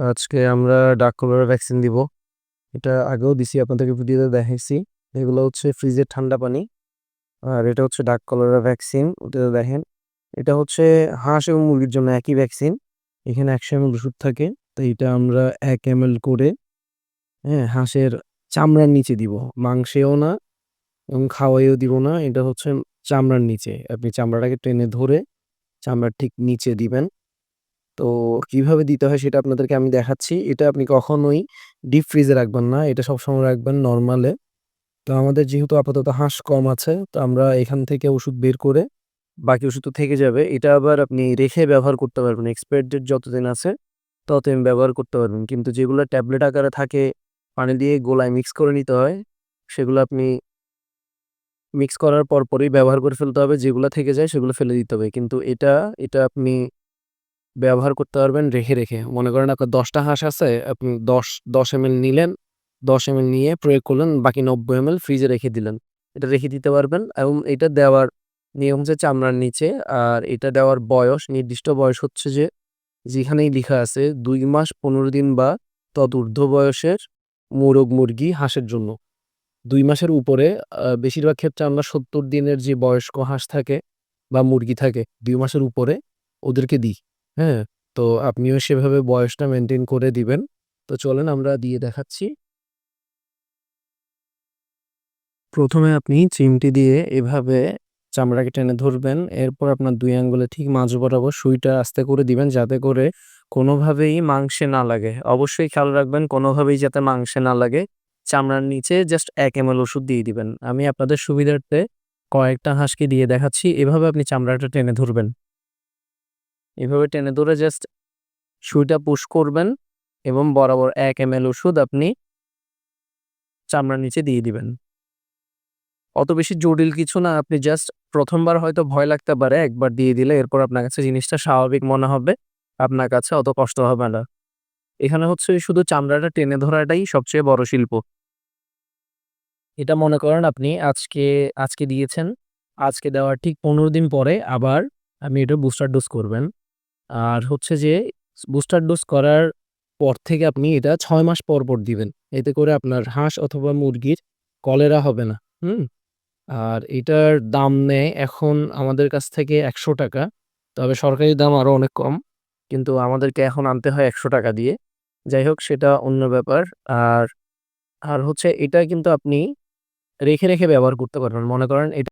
আজকে আমরা ডাক কলেরা ভ্যাকসিন দিব। এটা আগেও দিছি, আপনাদেরকে ভিডিওতে দেখাইছি। এগুলো হচ্ছে ফ্রিজের ঠান্ডা পানি। আর এটা হচ্ছে ডাক কলেরা ভ্যাকসিন ওটাতে দেখেন। এটা হচ্ছে হাঁস এবং মুরগির জন্য একই ভ্যাকসিন এখানে একশো এম ওষুধ থাকে। তো এটা আমরা এক এম এল করে হ্যাঁ হাঁসের চামড়ার নিচে দিব। মাংসেও না এবং খাওয়াইও দিব না, এটা হচ্ছে চামড়ার নিচে। আপনি চামড়াটাকে টেনে ধরে চামড়ার ঠিক নিচে দিবেন। তো কীভাবে দিতে হয় সেটা আপনাদেরকে আমি দেখাচ্ছি। এটা আপনি কখনোই ডিপ ফ্রিজে রাখবেন না, এটা সবসময় রাখবেন নর্মালে তো আমাদের যেহেতু আপাতত হাঁস কম আছে, তো আমরা এখান থেকে ওষুধ বের করে বাকি ওষুধ তো থেকে যাবে। এটা আবার আপনি রেখে ব্যবহার করতে পারবেন এক্সপায়ার ডেট যতদিন আছে, ততদিন ব্যবহার করতে পারবেন। কিন্তু যেগুলো ট্যাবলেট আকারে থাকে, পানি দিয়ে গোলায় মিক্স করে নিতে হয়, সেগুলো আপনি মিক্স করার পর পরই ব্যবহার করে ফেলতে হবে। যেগুলো থেকে যায় সেগুলো ফেলে দিতে হবে। কিন্তু এটা এটা আপনি ব্যবহার করতে পারবেন রেখে রেখে। মনে করেন আপনার দশটা হাঁস আছে, আপনি দশ দশ এম নিলেন, দশ এম নিয়ে প্রয়োগ করলেন, বাকি নব্বই এম ফ্রিজে রেখে দিলেন। এটা রেখে দিতে পারবেন এবং এটা দেওয়ার নিয়ম হচ্ছে চামড়ার নিচে, আর এটা দেওয়ার বয়স, নির্দিষ্ট বয়স হচ্ছে যে যেখানেই লেখা আছে, দুই মাস পনেরো দিন বা তদূর্ধ্ব বয়সের মোরগ মুরগি হাঁসের জন্য। দুই মাসের উপরে বেশিরভাগ ক্ষেত্রে আমরা সত্তর দিনের যে বয়স্ক হাঁস থাকে বা মুরগি থাকে, দুই মাসের উপরে ওদেরকে দিই। হ্যাঁ তো আপনিও সেভাবে বয়সটা মেনটেন করে দিবেন। তো চলেন আমরা দিয়ে দেখাচ্ছি। প্রথমে আপনি চিমটি দিয়ে এভাবে চামড়াকে টেনে ধরবেন। এরপর আপনার দুই আঙ্গুলে ঠিক মাঝ বরাবর সুইটা আস্তে করে দিবেন যাতে করে কোনোভাবেই মাংসে না লাগে। অবশ্যই খেয়াল রাখবেন, কোনোভাবেই যাতে মাংসে না লাগে। চামড়ার নিচে জাস্ট এক এম ওষুধ দিয়ে দিবেন। আমি আপনাদের সুবিধার্থে কয়েকটা হাঁসকে দিয়ে দেখাচ্ছি। এভাবে আপনি চামড়াটা টেনে ধরবেন। এভাবে টেনে ধরে জাস্ট সুইটা পুশ করবেন এবং বরাবর এক এম এল ওষুধ আপনি চামড়ার নিচে দিয়ে দিবেন। অত বেশি জটিল কিছু না, আপনি জাস্ট প্রথমবার হয়তো ভয় লাগতে পারে, একবার দিয়ে দিলে এরপর আপনার কাছে জিনিসটা স্বাভাবিক মনে হবে, আপনার কাছে অত কষ্ট হবে না। এখানে হচ্ছে শুধু চামড়াটা টেনে ধরাটাই সবচেয়ে বড় শিল্প। এটা মনে করেন আপনি আজকে আজকে দিয়েছেন, আজকে দেওয়ার ঠিক পনেরো দিন পরে আবার আপনি এটা বুস্টার ডোজ করবেন। আর হচ্ছে যে বুস্টার ডোজ করার পর থেকে আপনি এটা ছয় মাস পর পর দিবেন। এতে করে আপনার হাঁস অথবা মুরগির কলেরা হবে না। হুম? আর এটার দাম নেয় এখন আমাদের কাছ থেকে একশো টাকা। তবে সরকারি দাম আরও অনেক কম। কিন্তু আমাদেরকে এখন আনতে হয় একশো টাকা দিয়ে। যাই হোক, সেটা অন্য ব্যাপার। আর আর হচ্ছে এটা কিন্তু আপনি রেখে রেখে ব্যবহার করতে পারবেন। মনে করেন এটা